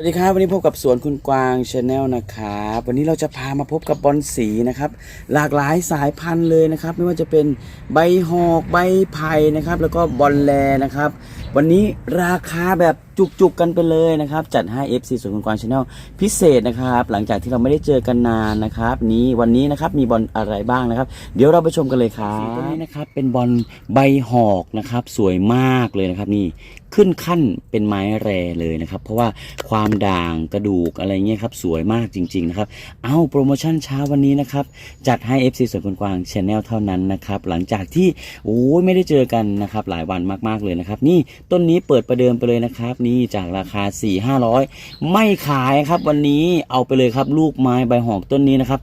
สวัสดีครับวันนี้พบกับสวนคุณกวางชาแนลนะครับวันนี้เราจะพามาพบกับบอลสีนะครับหลากหลายสายพันธุ์เลยนะครับ ไม่ว่าจะเป็นใบหอกใบไผ่นะครับ แล้วก็บอลแลนะครับ วันนี้ราคาแบบจุกๆกันไปเลยนะครับ จัดให้ FC สวนคุณกวางชาแนลพิเศษนะครับ หลังจากที่เราไม่ได้เจอกันนานนะครับ นี้วันนี้นะครับมีบอลอะไรบ้างนะครับ เดี๋ยวเราไปชมกันเลยครับตัวนี้นะครับเป็นบอลใบหอกนะครับ สวยมากเลยนะครับนี่ขึ้นขั้นเป็นไม้แรเลยนะครับ เพราะว่าความด่างกระดูกอะไรเงี้ยครับสวยมากจริงๆนะครับเอาโปรโมชั่นเช้าวันนี้นะครับจัดให้ FC สวนคนกวางชาแนลเท่านั้นนะครับหลังจากที่โอ้ยไม่ได้เจอกันนะครับหลายวันมากๆเลยนะครับนี่ต้นนี้เปิดประเดิมไปเลยนะครับ นี่จากราคา 4 500 ไม่ขายครับวันนี้เอาไปเลยครับ ลูกไม้ใบหอกต้นนี้นะครับ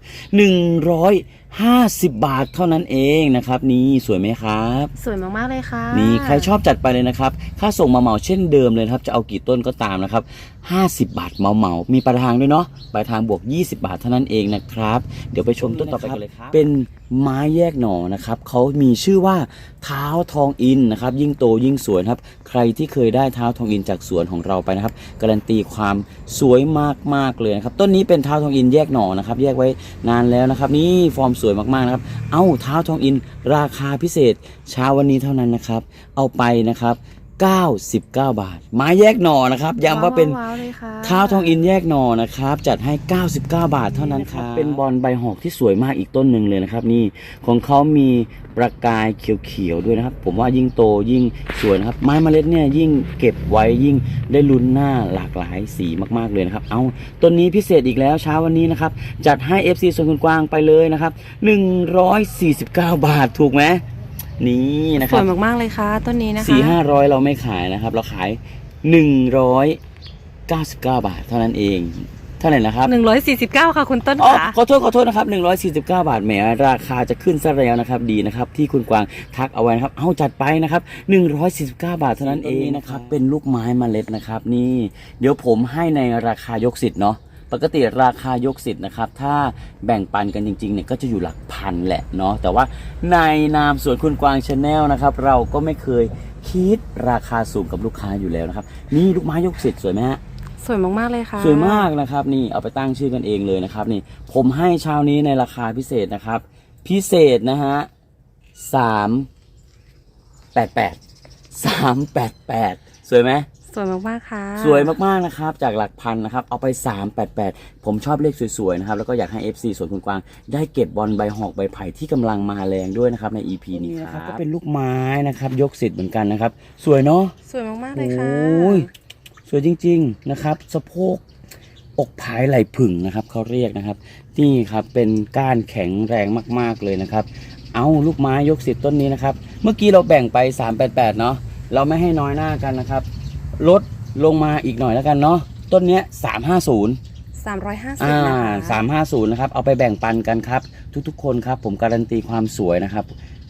150 บาทเท่านั้นเองนะครับ นี่สวยไหมครับ สวยมากๆเลยค่ะ นี่ใครชอบจัดไปเลยนะครับ ค่าส่งมาเหมาเช่นเดิมเลยนะครับ จะเอากี่ต้นก็ตามนะครับ 50 บาทเหมาเหมาๆมีปลายทางด้วยเนาะปลายทางบวก 20 บาทเท่านั้นเองนะครับ เดี๋ยวไปชมต้นต่อไปกันเลยครับเป็นไม้แยกหน่อนะครับเขามีชื่อว่าเท้าทองอินนะครับ ยิ่งโตยิ่งสวยครับ ใครที่เคยได้เท้าทองอินจากสวนของเราไปนะครับ การันตีความสวยมากๆเลยนะครับ ต้นนี้เป็นเท้าทองอินแยกหน่อนะครับ แยกไว้นานแล้วนะครับ นี่ฟอร์มสวยมากๆนะครับ เอ้าเท้าทองอินราคาพิเศษเช้าวันนี้เท่านั้นนะครับ เอาไปนะครับ 99 บาท ไม้แยกหน่อนะครับย้ำว่าเป็นว้าวๆเลยค่ะเท้าทองอินแยกหน่อนะครับ จัดให้ 99 บาทเท่านั้นครับเป็นบอลใบหอกที่สวยมากอีกต้นหนึ่งเลยนะครับ นี่ของเขามีประกายเขียวๆด้วยนะครับ ผมว่ายิ่งโตยิ่งสวยนะครับ ไม้เมล็ดเนี่ยยิ่งเก็บไว้ยิ่งได้ลุ้นหน้าหลากหลายสีมากๆเลยนะครับ เอาต้นนี้พิเศษอีกแล้วเช้าวันนี้นะครับจัดให้ FC ส่วนคุณกวางไปเลยนะครับ149 บาทถูกไหม นี่นะคสรับวยมากๆเลยค่ะต้นนี้นะคะสี่ห้าร้อยเราไม่ขายนะครับ เราขายหนึ่งร้อยเก้าสิบเก้าบาท เท่านั้นเอง เท่าไหร่นะครับ หนึ่งร้อยสี่สิบเก้าค่ะคุณต้นอ๋อค่ะขอโทษขอโทษนะครับหนึ่งร้อยสี่สิบเก้าบาทแหมราคาจะขึ้นซะแล้วนะครับดีนะครับที่คุณกวางทักเอาไว้นะครับเอาจัดไปนะครับหนึ่งร้อยสี่สิบเก้าบาทเท่านั้นเองนะครับเป็นลูกไม้เมล็ดนะครับนี่ เดี๋ยวผมให้ในราคายกสิทธิ์เนาะ ปกติราคายกสิทธิ์นะครับ ถ้าแบ่งปันกันจริงๆเนี่ยก็จะอยู่หลักพันแหละเนาะแต่ว่าในนามสวนคุณกวางชาแนลนะครับ เราก็ไม่เคยคิดราคาสูงกับลูกค้าอยู่แล้วนะครับ นี่ลูกไม้ยกสิทธิ์สวยไหมฮะสวยมาก ๆ เลยค่ะ สวยมากนะครับนี่เอาไปตั้งชื่อกันเองเลยนะครับนี่ผมให้เช้านี้ในราคาพิเศษนะครับ พิเศษนะฮะสามแปดแปดสามแปดแปดสวยไหม สวยมากๆค่ะ สวยมากๆนะครับ จากหลักพันนะครับ เอาไป 388 ผมชอบเลขสวยๆนะครับ แล้วก็อยากให้ FC สวนคุณกวาง ได้เก็บบอลใบหอกใบไผ่ที่กำลังมาแรงด้วยนะครับใน EP นี้ครับก็เป็นลูกไม้นะครับ ยกสิทธิ์เหมือนกันนะครับ สวยเนาะสวยมากๆเลยค่ะ โอ้ยสวยจริง ๆนะครับสะโพกอกผายไหล่ผึ่งนะครับเขาเรียกนะครับ นี่ครับเป็นก้านแข็งแรงมาก ๆเลยนะครับ เอาลูกไม้ยกสิทธิ์ต้นนี้นะครับ เมื่อกี้เราแบ่งไป 388 เนาะเราไม่ให้น้อยหน้ากันนะครับ ลดลงมาอีกหน่อยแล้วกันเนาะต้นเนี้ย350สามร้อยห้าสิบอ่านะคะสามห้าศูนย์นะครับ เอาไปแบ่งปันกันครับ ทุกๆ คนครับผมการันตีความสวยนะครับ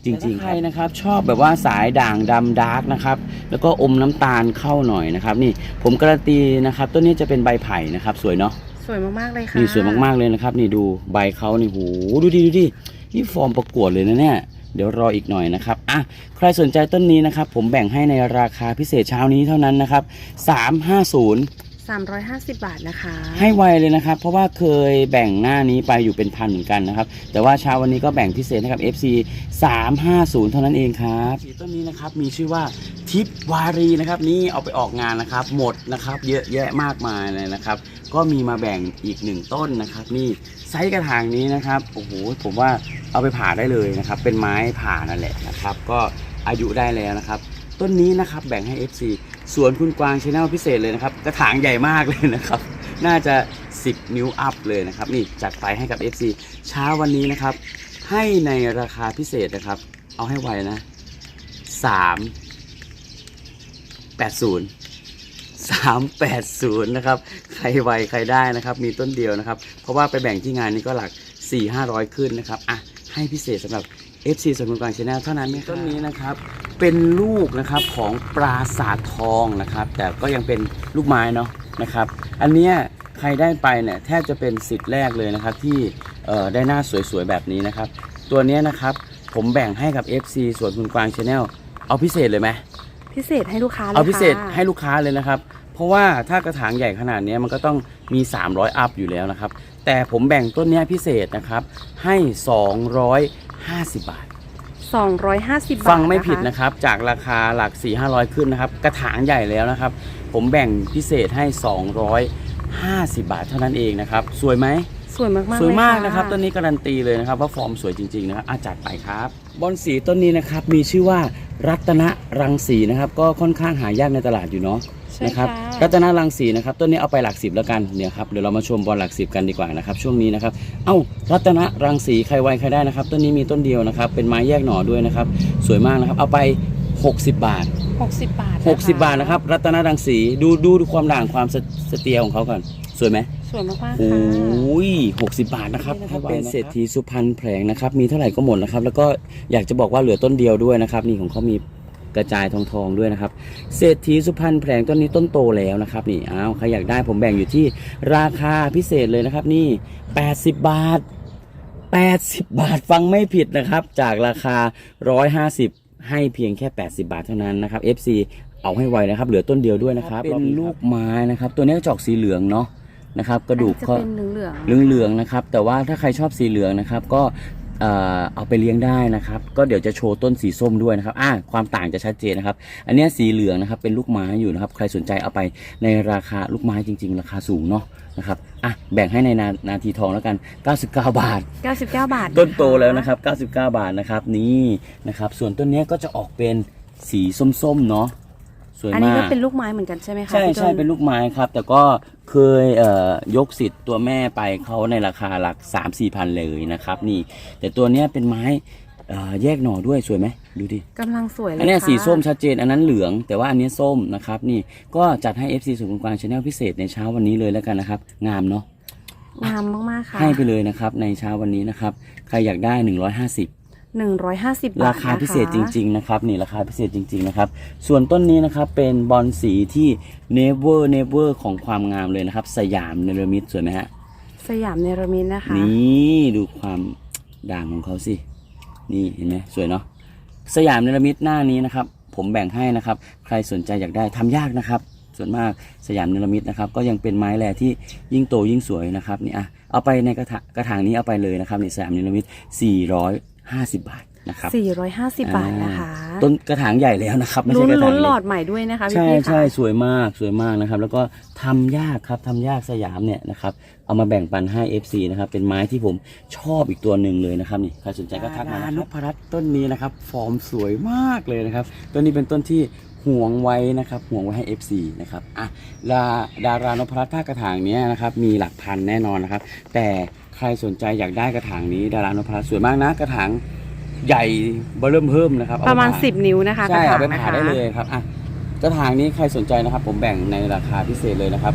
จริงๆใครนะครับ ชอบแบบว่าสายด่างดำดาร์กนะครับ แล้วก็อมน้ำตาลเข้าหน่อยนะครับ นี่ผมการันตีนะครับต้นนี้จะเป็นใบไผ่นะครับ สวยเนาะ สวยมากๆเลยค่ะ นี่สวยมากๆเลยนะครับ นี่ดูใบเขานี่โหดูดิดูดินี่ฟอร์มประกวดเลยนะเนี่ย เดี๋ยวรออีกหน่อยนะครับอะใครสนใจต้นนี้นะครับ ผมแบ่งให้ในราคาพิเศษเช้านี้เท่านั้นนะครับ 350สามร้อยห้าสิบบาทนะคะ ให้ไวเลยนะครับ เพราะว่าเคยแบ่งหน้านี้ไปอยู่เป็นพันเหมือนกันนะครับ แต่ว่าเช้าวันนี้ก็แบ่งพิเศษให้กับ FC 350 เท่านั้นเองครับสีต้นนี้นะครับมีชื่อว่าทิพวารีนะครับนี่เอาไปออกงานนะครับ หมดนะครับเยอะแยะมากมายเลยนะครับ ก็มีมาแบ่งอีกหนึ่งต้นนะครับ นี่ไซส์กระถางนี้นะครับโอ้โหผมว่า เอาไปผ่าได้เลยนะครับ เป็นไม้ผ่านั่นแหละนะครับ ก็อายุได้แล้วนะครับ ต้นนี้นะครับแบ่งให้ FC สวนคุณกวางชแนลพิเศษเลยนะครับ กระถางใหญ่มากเลยนะครับ น่าจะ 10 นิ้วอัพเลยนะครับ นี่จัดไปให้กับ FC เช้าวันนี้นะครับ ให้ในราคาพิเศษนะครับ เอาให้ไวนะ 3 80 380 นะครับ ใครไวใครได้นะครับ มีต้นเดียวนะครับ เพราะว่าไปแบ่งที่งานนี้ก็หลัก 4 500 ขึ้นนะครับ อะ ให้พิเศษสำหรับ FC สวนคุณกวางชาแนลเท่านั้นไหมต้นนี้นะครับ เป็นลูกนะครับของปราสาททองนะครับ แต่ก็ยังเป็นลูกไม้เนาะนะครับ อันเนี้ยใครได้ไปเนี่ยแทบจะเป็นสิทธิ์แรกเลยนะครับที่เอ่อได้หน้าสวยๆแบบนี้นะครับ ตัวเนี้ยนะครับผมแบ่งให้กับ FC สวนคุณกวางชาแนลเอาพิเศษเลยไหมพิเศษให้ลูกค้าเลยเอาพิเศษค่ะ ให้ลูกค้าเลยนะครับ เพราะว่าถ้ากระถางใหญ่ขนาดเนี้ยมันก็ต้อง มี 300 อัพอยู่แล้วนะครับ แต่ผมแบ่งต้นเนี้ยพิเศษนะครับ ให้ 250 บาท 250 บาท ฟังไม่ผิดนะคะนะครับ จากราคาหลัก 4 500 ขึ้นนะครับ กระถางใหญ่แล้วนะครับ ผมแบ่งพิเศษให้ 250 บาทเท่านั้นเองนะครับ สวยไหมสวยมากๆสวยมากเลยนะครับต้นนี้การันตีเลยนะครับ ว่าฟอร์มสวยจริงๆนะครับอาจัดไปครับบอนสีต้นนี้นะครับมีชื่อว่ารัตนรังสีนะครับ ก็ค่อนข้างหายากในตลาดอยู่เนาะ ใช่นะครับค่ะ รัตนรังสีนะครับต้นนี้เอาไปหลักสิบแล้วกันเนี่ยครับเดี๋ยวเรามาชมบอลหลักสิบกันดีกว่านะครับช่วงนี้นะครับเอ้ารัตนรังสีใครไวใครได้นะครับต้นนี้มีต้นเดียวนะครับเป็นไม้แยกหน่อด้วยนะครับสวยมากนะครับเอาไป 60 บาท 60 บาท60 บาทนะครับรัตนรังสีดูดูดูความด่างความสสเตียของเขาก่อนสวยไหม สวยมากๆโอค่ะ้ย60บาทนะครับนี่นะครับเป็นเศรษฐีสุพรรณแผลงนะครับ มีเท่าไหร่ก็หมดนะครับ แล้วก็อยากจะบอกว่าเหลือต้นเดียวด้วยนะครับ นี่ของเขามี กระจายทองทองๆด้วยนะครับ เศรษฐีสุพรรณแผลงต้นนี้ต้นโตแล้วนะครับ นี่อ้าวใครอยากได้ผมแบ่งอยู่ที่ราคาพิเศษเลยนะครับนี่ 80 บาท 80 บาทฟังไม่ผิดนะครับ จากราคา 150 ให้เพียงแค่ 80 บาทเท่านั้นนะครับ FC เอาให้ไวนะครับ เหลือต้นเดียวด้วยนะครับเป็นลูกไม้นะครับ ตัวนี้ก็จะออกสีเหลืองเนาะนะครับกระดูกอันนี้ก็จะเป็นเหลืองๆเหลืองๆนะครับ แต่ว่าถ้าใครชอบสีเหลืองนะครับ ก็ เอ่อเอาไปเลี้ยงได้นะครับ ก็เดี๋ยวจะโชว์ต้นสีส้มด้วยนะครับอ่าความต่างจะชัดเจนนะครับ อันเนี้ยสีเหลืองนะครับเป็นลูกไม้อยู่นะครับ ใครสนใจเอาไปในราคาลูกไม้จริง ๆ ราคาสูงเนาะนะครับอะแบ่งให้ในนานาทีทองแล้วกัน 99 บาท 99 บาทต้นโตแล้วนะครับ 99 บาทนะครับนี่นะครับ ส่วนต้นเนี้ยก็จะออกเป็นสีส้มๆเนาะ สวยอันนี้มาก็กเป็นลูกไม้เหมือนกันใช่ไหมคะใช่พี่ใช่ต้เป็นลูกไม้ครับ แต่ก็เคยเอ่อยกสิทธิ์ตัวแม่ไปเขาในราคาหลัก 3 4พันเลยนะครับ นี่ แต่ตัวเนี้ยเป็นไม้เอ่อแยกหน่อด้วยสวยไหมดูดิ กำลังสวยเลยอันเนี้ยค่ะสีส้มชัดเจนอันนั้นเหลือง แต่ว่าอันเนี้ยส้มนะครับนี่ก็จัดให้ FC สูงกลางชาแนลพิเศษในเช้าวันนี้เลยแล้วกันนะครับ งามเนาะงามมากๆค่ะ ให้ไปเลยนะครับในเช้าวันนี้นะครับ ใครอยากได้ 150 150 บาทราคาพิเศษจริง ๆ นะครับ นี่ราคาพิเศษจริง ๆ นะครับ ส่วนต้นนี้นะครับเป็นบอลสีที่ never never ของความงามเลยนะครับ สยามเนรมิตสวยไหมฮะๆสยามเนรมิตนะคะ นี่ดูความด่างของเขาสิ นี่เห็นไหมสวยเนาะ สยามเนรมิตหน้านี้นะครับ ผมแบ่งให้นะครับ ใครสนใจอยากได้ทำยากนะครับ ส่วนมากสยามเนรมิตนะครับ ก็ยังเป็นไม้แร่ที่ยิ่งโตยิ่งสวยนะครับ นี่อะเอาไปในกระถางกระถางนี้เอาไปเลยนะครับนี่สยามเนรมิต 450 บาทนะครับ450 บาทนะคะอ่าต้นกระถางใหญ่แล้วนะครับ ไม่ลุ้ใช่นกระถาลุ้งนหลเล็อกดใหม่ด้วยนะคะพี่ใช่พี่ใช่ค่ะสวยมากสวยมากนะครับ แล้วก็ทำยากครับทำยากสยามเนี่ยนะครับเอามาแบ่งปันให้ FC นะครับเป็นไม้ที่ผมชอบอีกตัวหนึ่งเลยนะครับนี่ใครสนใจก็ทักมานะครับนพรัตน์ต้นนี้นะครับ ฟอร์มสวยมากเลยนะครับต้นนี้เป็นต้นที่ห่วงไว้นะครับห่วงไว้ให้ FC นะครับอะดาดารานพรัตน์ถ้ากระถางเนี้ยนะครับมีหลักพันแน่นอนนะครับ แต่ ใครสนใจอยากได้กระถางนี้ดารานพรัตน์สวยมากนะ กระถางใหญ่เบอร์เริ่มเพิ่มนะครับเอประมาณผ่10 นิ้วนะคะใช่กระเอาถางไปนะผ่าคะได้เลยครับอะกระถางนี้ใครสนใจนะครับ ผมแบ่งในราคาพิเศษเลยนะครับ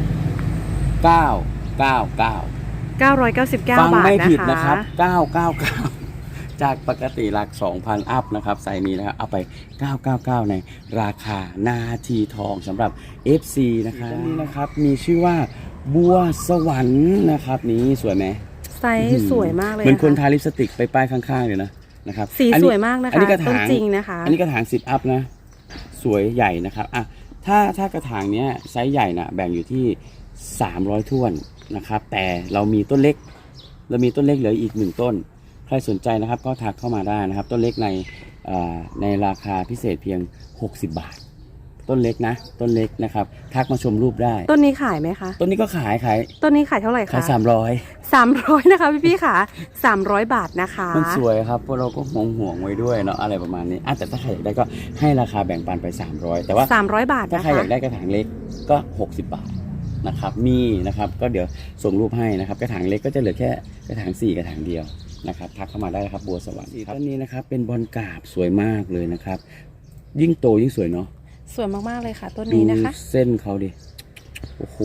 999 999 บาฟังทไม่นะผิดคะนะครับ 999 จากปกติหลัก 2,000 อัพนะครับไซส์นี้นะครับ เอาไป 999 ในราคานาทีทองสำหรับ FC นะครับต้นนี้นะครับ มีชื่อว่าบัวสวรรค์นะครับ นี้สวยไหม ไซส์สวยมากเลยเหมือนคนนะะทาลิปสติกไปป้ายข้างๆเลยนะนะครับสีอันสนี้วยมากนะคะอันนี้กระถางต้นจริงนะคะ อันนี้กระถางสิบอัพนะ สวยใหญ่นะครับอะถ้าถ้ากระถางเนี้ยไซส์ใหญ่นะแบ่งอยู่ที่ 300ท้วนนะครับ แต่เรามีต้นเล็ก เรามีต้นเล็กเหลืออีกหนึ่งต้น ใครสนใจนะครับก็ทักเข้ามาได้นะครับ ต้นเล็กในเอ่อในราคาพิเศษเพียง 60 บาท ต้นเล็กนะ ต้นเล็กนะครับ ทักมาชมรูปได้ ต้นนี้ขายไหมคะ ต้นนี้ก็ขายขายต้นนี้ขายเท่าไหร่ขายคะสามร้อย300นะคะพี่พี่ๆค่ะ300บาทนะคะ มันสวยครับเพราะเราก็ห่วงห่วงๆไว้ด้วยเนาะอะไรประมาณนี้อะแต่ถ้าใครอยากได้ก็ให้ราคาแบ่งปันไป 300 แต่ว่า 300 บาทถ้านะใครคะอยากได้กระถางเล็กก็ 60 บาทนะครับมีนะครับก็เดี๋ยวส่งรูปให้นะครับ กระถางเล็กก็จะเหลือแค่กระถาง 4 กระถางเดียวนะครับทักเข้ามาได้นะครับบัวสวรรค์ต้นนี้นะครับเป็นบอลกราบสวยมากเลยนะครับ ยิ่งโตยิ่งสวยเนาะ สวยมาก ๆ เลยค่ะ ต้นดูนี้นะคะ เส้นเขาดิ โอ้โห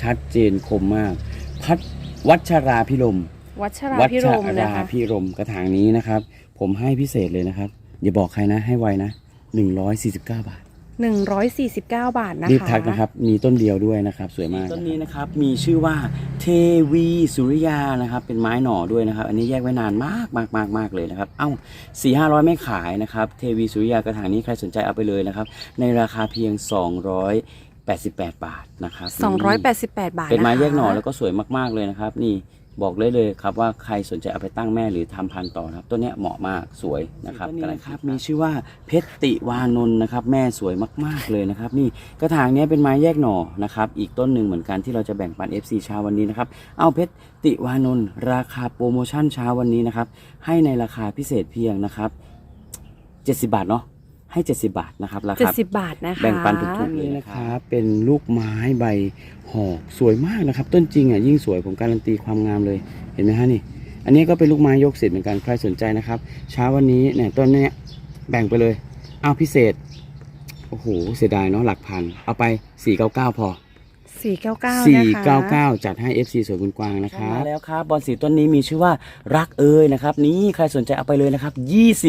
ชัดเจนคมมาก พัดวัชราพิรมวัชราวัพิชรมนะราคะพิรมกระถางนี้นะครับ ผมให้พิเศษเลยนะครับ อย่าบอกใครนะ ให้ไวนะ149บาท 149 บาทนะคะรีบทักนะครับ มีต้นเดียวด้วยนะครับ สวยมากต้นนี้นะครับมีชื่อว่าเทวีสุริยานะครับ เป็นไม้หน่อด้วยนะครับ อันนี้แยกไว้นานมากมากมากมากเลยนะครับ เอ้าสี่ห้าร้อยไม่ขายนะครับ เทวีสุริยากระถางนี้ใครสนใจเอาไปเลยนะครับ ในราคาเพียง 288 บาทนะครับ288 บาทเป็นไม้ะคะแยกหน่อแล้วก็สวยมากๆเลยนะครับ นี่ บอกเลยเลยครับว่าใครสนใจเอาไปตั้งแม่หรือทำพันธุ์ต่อนะครับต้นเนี้ยเหมาะมากสวยนะครับต้นนี้กำลังครับมีชื่อว่าเพชรติวานนท์นะครับ แม่สวยมากๆเลยนะครับ นี่กระถางเนี้ยเป็นไม้แยกหน่อนะครับอีกต้นหนึ่งเหมือนกันที่เราจะแบ่งปัน FC เช้าวันนี้นะครับเอาเพชรติวานนท์ราคาโปรโมชั่นเช้าวันนี้นะครับให้ในราคาพิเศษเพียงนะครับ70 บาทเนาะ ให้ 70 บาทนะครับราคา70 บาทนะคะ แบ่งปันทุกๆเลยนะครับเป็นลูกไม้ใบหอกสวยมากนะครับ ต้นจริงอะยิ่งสวยผมการันตีความงามเลยเห็นไหมฮะนี่ อันนี้ก็เป็นลูกไม้ยกเสร็จเหมือนกันใครสนใจนะครับเช้าวันนี้เนี่ยต้นเนี้ยแบ่งไปเลยเอาพิเศษโอ้โหเสียดายเนาะหลักพันเอาไป 499 พอ 499นะคะ499 จัดให้ FC สวยคุณกวางนะครับมาแล้วครับบอลสีต้นนี้มีชื่อว่ารักเอยนะครับ นี่ใครสนใจเอาไปเลยนะครับ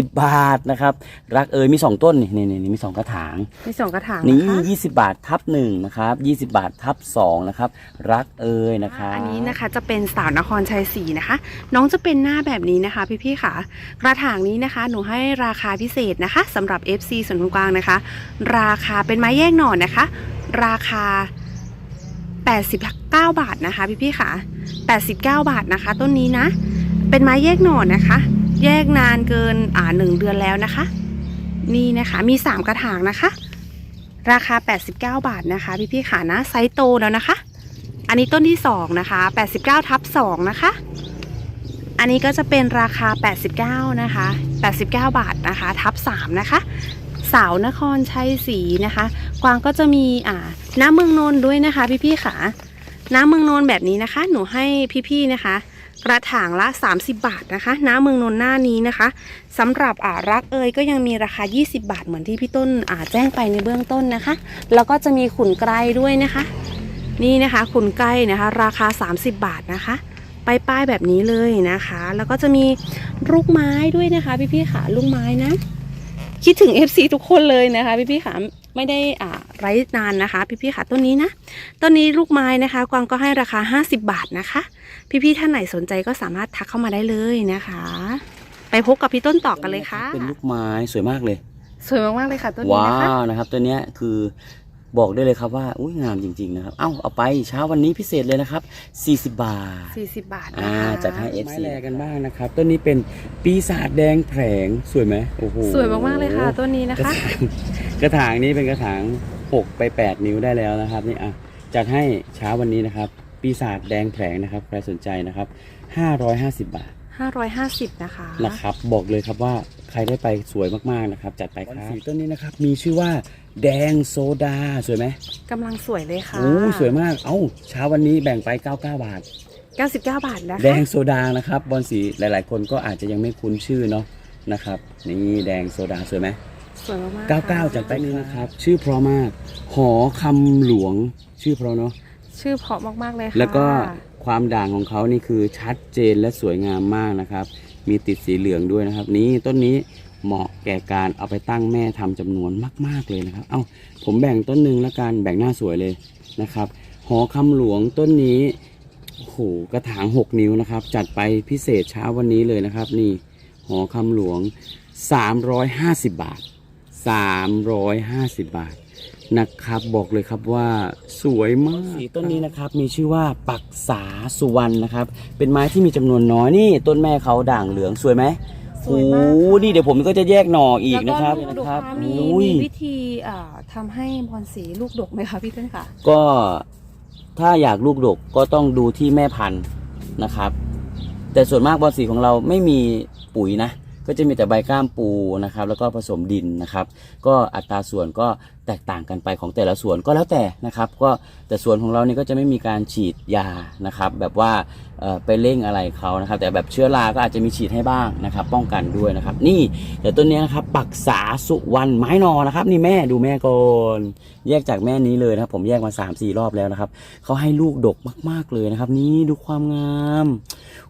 20 บาทนะครับ รักเอยมี 2 ต้นนี่นี่นี่มี 2 กระถาง มีสองกระถางนี่นะคะ 20 บาททับ1นะครับ20 บาททับ2นะครับรักเอยนะครับ อันนี้นะคะจะเป็นสาวนครชัยศรีนะคะ น้องจะเป็นหน้าแบบนี้นะคะ พี่ๆค่ะ กระถางนี้นะคะ หนูให้ราคาพิเศษนะคะสำหรับ FC ส่วนย์กลางนะคะ ราคาเป็นไม้แยกหน่อนะคะ ราคา 89 บาทนะคะพี่ๆค่ะ89 บาทนะคะ ต้นนี้นะ เป็นไม้แยกหน่อนะคะ แยกนานเกินอ่าหนึ่งเดือนแล้วนะคะ นี่นะคะมี 3 กระถางนะคะ ราคา 89 บาทนะคะ พี่ๆค่ะนะไซส์โตแล้วนะคะ อันนี้ต้นที่ 2 นะคะ 89ทับ2นะคะ อันนี้ก็จะเป็นราคา 89 นะคะ 89 บาทนะคะ ทับ3นะคะสาวนครชัยศรีนะคะ กวางก็จะมีอ่า น้ำเมืองนนด้วยนะคะ พี่ๆค่ะ น้ำเมืองนนแบบนี้นะคะ หนูให้พี่ๆนะคะ กระถางละ 30 บาทนะคะ น้ำเมืองนนหน้านี้นะคะสำหรับอ่ารักเอยก็ยังมีราคา 20 บาทเหมือนที่พี่ต้นอ่าแจ้งไปในเบื้องต้นนะคะ แล้วก็จะมีขุนไกรด้วยนะคะ นี่นะคะขุนไกรนะคะ ราคา 30 บาทนะคะป้ายป้ายๆแบบนี้เลยนะคะ แล้วก็จะมีลูกไม้ด้วยนะคะพี่ๆค่ะลูกไม้นะ คิดถึง FC ทุกคนเลยนะคะพี่ๆค่ะไม่ได้อ่า ไร้นานนะคะ พี่ๆค่ะต้นนี้นะต้นนี้ลูกไม้นะคะกวางก็ให้ราคา 50 บาทนะคะ พี่ๆท่านไหนสนใจก็สามารถทักเข้ามาได้เลยนะคะ ไปพบกับพี่ต้นต่อกันเลยค่ะ เป็นลูกไม้สวยมากเลย สวยมากๆเลยค่ะต้นนี้ว้านะคะ วนะครับตัวเนี้ยคือบอกได้เลยครับว่าอุ้ยงามจริงๆนะครับ เอ้าเอาไปเช้าวันนี้พิเศษเลยนะครับ 40 บาท 40 บาทอ่านะคะจัดให้ FC ไม้แลกันบ้างนะครับต้นนี้เป็นปีศาจแดงแผลงสวยไหมโอ้โหสวยมากๆเลยค่ะต้นนี้นะกระคะ ถางกระถางนี้เป็นกระถาง 6 ไป 8 นิ้วได้แล้วนะครับนี่อะจัดให้เช้าวันนี้นะครับ ปีศาจแดงแผลงนะครับใครสนใจนะครับ 550 บาท 550 นะคะนะครับ บอกเลยครับว่าใครได้ไปสวยมากๆนะครับ จัดไปครับสีต้นนี้นะครับ มีชื่อว่าแดงโซดาสวยไหมกำลังสวยเลยค่ะโอ้สวยมาก เอ้า เช้าวันนี้แบ่งไป 99 บาท 99 บาทนะคะแดงโซดานะครับบอลสีหลาย ๆ คนก็อาจจะยังไม่คุ้นชื่อเนาะนะครับนี่แดงโซดาสวยไหม สวยมากๆค่ะ99 จากแป้งนี้นะครับ ชื่อเพราะมาก หอคำหลวง ชื่อเพราะเนาะ ชื่อเพราะมากๆเลยค่ะแล้วก็ความด่างของเขานี่คือชัดเจนและสวยงามมากนะครับ มีติดสีเหลืองด้วยนะครับ นี่ต้นนี้เหมาะแก่การเอาไปตั้งแม่ทำจำนวนมากๆเลยนะครับ เอ้าผมแบ่งต้นหนึ่งละกันแบ่งหน้าสวยเลยนะครับ หอคำหลวงต้นนี้โอ้โหกระถาง 6 นิ้วนะครับ จัดไปพิเศษเช้าวันนี้เลยนะครับ นี่หอคำหลวง 350 บาท 350 บาทนะครับ บอกเลยครับว่าสวยมากสีต้นนี้นะครับมีชื่อว่าปักษาสุวรรณนะครับ เป็นไม้ที่มีจำนวนน้อยนี่ ต้นแม่เขาด่างเหลืองสวยไหมสโอ้วยมากโหนี่เดี๋ยวผมก็จะแยกหน่ออีกนะครับแล้วนะดูครับค่ะมีอุ้ยมีวิธีอ่าทำให้บอลสีลูกดกไหมคะพี่ต้นค่ะ ก็ถ้าอยากลูกดกก็ต้องดูที่แม่พันธุ์นะครับ แต่ส่วนมากบอลสีของเราไม่มีปุ๋ยนะ ก็จะมีแต่ใบกล้ามปูนะครับ แล้วก็ผสมดินนะครับ ก็อัตราส่วนก็แตกต่างกันไปของแต่ละส่วนก็แล้วแต่นะครับ ก็แต่ส่วนของเรานี่ก็จะไม่มีการฉีดยานะครับ แบบว่าเอ่อไปเร่งอะไรเขานะครับ แต่แบบเชื้อราก็อาจจะมีฉีดให้บ้างนะครับ ป้องกันด้วยนะครับ นี่แต่ต้นนี้นะครับปักษาสุวรรณไม้นอนะครับ นี่แม่ดูแม่ก่อนแยกจากแม่นี้เลยนะครับ ผมแยกมา3าสี่รอบแล้วนะครับเขาให้ลูกดกมาก ๆเลยนะครับ นี่ดูความงาม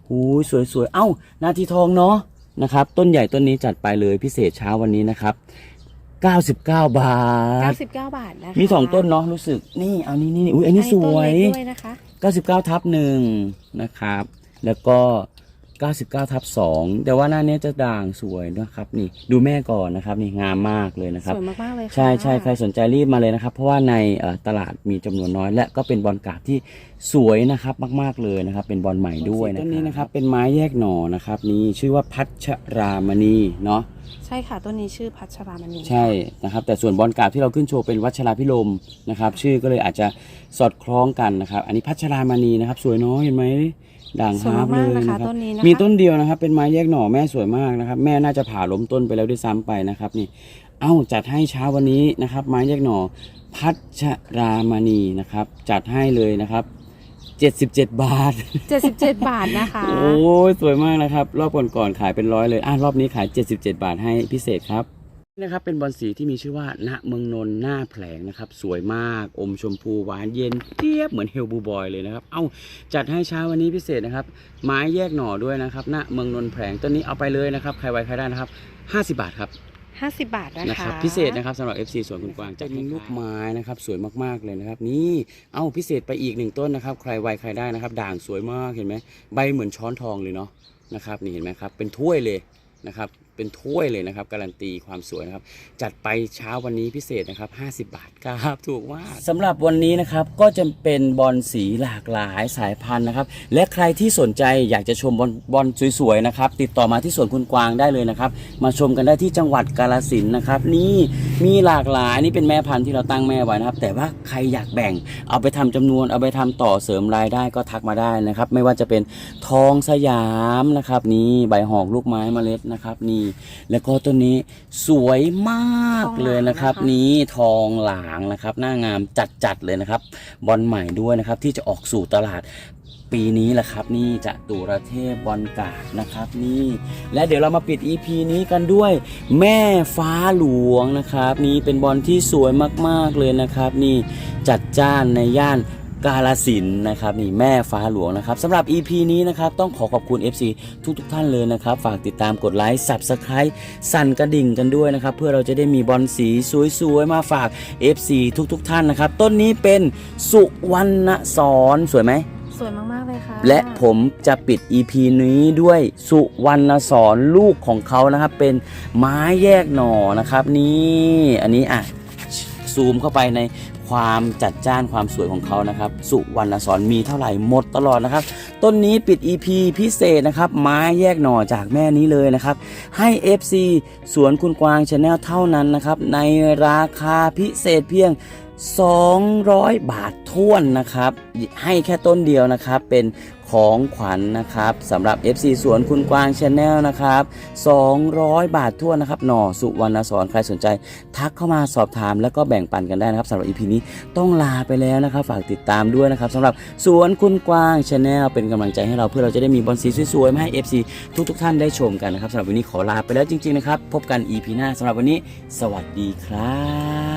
หูสวยๆ เอ้านาทีทองเนาะ นะครับ ต้นใหญ่ต้นนี้จัดไปเลยพิเศษเช้าวันนี้นะครับ 99 บาท 99 บาทนะคะมีสองต้นเนาะรู้สึกนี่เอานี่นี่อุ้ยอันนี้สวย ให้ต้นเล็กด้วยนะคะ 99 ทับหนึ่งนะครับ แล้วก็ 99ทับ2แต่ว่าหน้าเนี้ยจะด่างสวยนะครับ นี่ดูแม่ก่อนนะครับ นี่งามมากเลยนะครับ สวยมากๆเลยค่ะใช่ใช่ใครสนใจรีบมาเลยนะครับ เพราะว่าในเอ่อตลาดมีจำนวนน้อย และก็เป็นบอลกราบที่สวยนะครับมาก ๆเลยนะครับ เป็นบอลใหม่ด้วยนะต้นนี้นะครับเป็นไม้แยกหน่อนะครับ นี่ชื่อว่าพัชรามณีเนาะ ใช่ค่ะต้นนี้ชื่อพัชรามณีใช่นะครับแต่ส่วนบอลกราบที่เราขึ้นโชว์เป็นวัชราพิรมนะครับ ชื่อก็เลยอาจจะสอดคล้องกันนะครับ อันนี้พัชรามณีนะครับ สวยเน้อยเห็นไหม ด่างสวยฮาร์ปเลมากยๆนะคะนะครับต้นนี้นะคะมีต้นเดียวนะครับ เป็นไม้แยกหน่อแม่สวยมากนะครับ แม่น่าจะผ่าล้มต้นไปแล้วด้วยซ้ำไปนะครับนี่ เอ้าจัดให้เช้าวันนี้นะครับ ไม้แยกหน่อพัชรามณีนะครับ จัดให้เลยนะครับ 77 บาท 77 บาทนะคะ โอ้ยสวยมากนะครับ รอบก่อนๆขายเป็นร้อยเลยอะรอบนี้ขาย 77 บาทให้พิเศษครับ นี่นะครับเป็นบอลสีที่มีชื่อว่าณเมืองนนท์หน้าแผลงนะครับ สวยมากอมชมพูหวานเย็นเทียบเหมือนเฮลบูบอยเลยนะครับ เอ้าจัดให้เช้าวันนี้พิเศษนะครับ ไม้แยกหน่อด้วยนะครับณเมืองนนท์แผลงต้นนี้เอาไปเลยนะครับ ใครไว้ใครได้นะครับ 50 บาทครับ50 บาทนะคะนะครับพิเศษนะครับสำหรับ FC สวนคุณกวางจะมีลูกไม้นะครับสวยมากๆเลยนะครับ นี่เอ้าพิเศษไปอีกหนึ่งต้นนะครับ ใครไวใครได้นะครับ ด่างสวยมากเห็นไหมใบเหมือนช้อนทองเลยเนาะนะครับนี่เห็นไหมครับเป็นถ้วยเลยนะครับ เป็นถ้วยเลยนะครับ การันตีความสวยนะครับ จัดไปเช้าวันนี้พิเศษนะครับ 50 บาทครับถูกมากสำหรับวันนี้นะครับก็จะเป็นบอลสีหลากหลายสายพันธุ์นะครับ และใครที่สนใจอยากจะชมบอลบอลสวยๆนะครับติดต่อมาที่สวนคุณกวางได้เลยนะครับ มาชมกันได้ที่จังหวัดกาลสินนะครับ นี่มีหลากหลายนี่เป็นแม่พันธุ์ที่เราตั้งแม่ไว้นะครับ แต่ว่าใครอยากแบ่ง เอาไปทำจำนวนเอาไปทำต่อเสริมรายได้ก็ทักมาได้นะครับ ไม่ว่าจะเป็นทองสยามนะครับ นี่ใบหอกลูกไม้เมล็ดนะครับนี่แล้วก็ต้นนี้สวยมากเลยนะครับ นี้ทองหลางนะครับ หน้างามจัดๆเลยนะครับ บอลใหม่ด้วยนะครับ ที่จะออกสู่ตลาดปีนี้แหละครับนี่จะตุรเทพบอลกาดนะครับนี่และเดี๋ยวเรามาปิด EP นี้กันด้วย แม่ฟ้าหลวงนะครับ นี่เป็นบอลที่สวยมากๆเลยนะครับ นี่จัดจ้านในย่าน กาลสินธุ์นะครับนี่แม่ฟ้าหลวงนะครับสำหรับ EP นี้นะครับต้องขอขอบคุณ FC ทุกๆท่านเลยนะครับ ฝากติดตามกดไลค์ Subscribe สั่นกระดิ่งกันด้วยนะครับ เพื่อเราจะได้มีบอลสีสวยๆ มาฝาก FC ทุกๆท่านนะครับ ต้นนี้เป็นสุวรรณสอนสวยไหมสวยมาก ๆ เลยค่ะ และผมจะปิด EP นี้ด้วยสุวรรณสอนลูกของเขานะครับ เป็นไม้แยกหน่อนะครับ นี่ อันนี้อะซูมเข้าไปใน ความจัดจ้านความสวยของเขานะครับ สุวรรณสอนมีเท่าไหร่หมดตลอดนะครับ ต้นนี้ปิด EP พิเศษนะครับ ไม้แยกหน่อจากแม่นี้เลยนะครับ ให้ FC สวนคุณกวางชาแนลเท่านั้นนะครับ ในราคาพิเศษเพียง 200 บาทท้วนนะครับ ให้แค่ต้นเดียวนะครับ เป็น ของขวัญนะครับสำหรับ FC สวนคุณกวางชาแนลนะครับ 200 บาทท้วนะครับหน่อสุวรรณสอนใครสนใจ ทักเข้ามาสอบถามแล้วก็แบ่งปันกันได้นะครับสำหรับ EP นี้ต้องลาไปแล้วนะครับ ฝากติดตามด้วยนะครับสำหรับสวนคุณกวางชาแนลเป็นกำลังใจให้เราเพื่อเราจะได้มีบอลสีสวยๆมาให้ FC ทุกๆท่านได้ชมกันนะครับสำหรับวันนี้ขอลาไปแล้วจริงๆนะครับพบกัน EP หน้าสำหรับวันนี้ สวัสดีครับ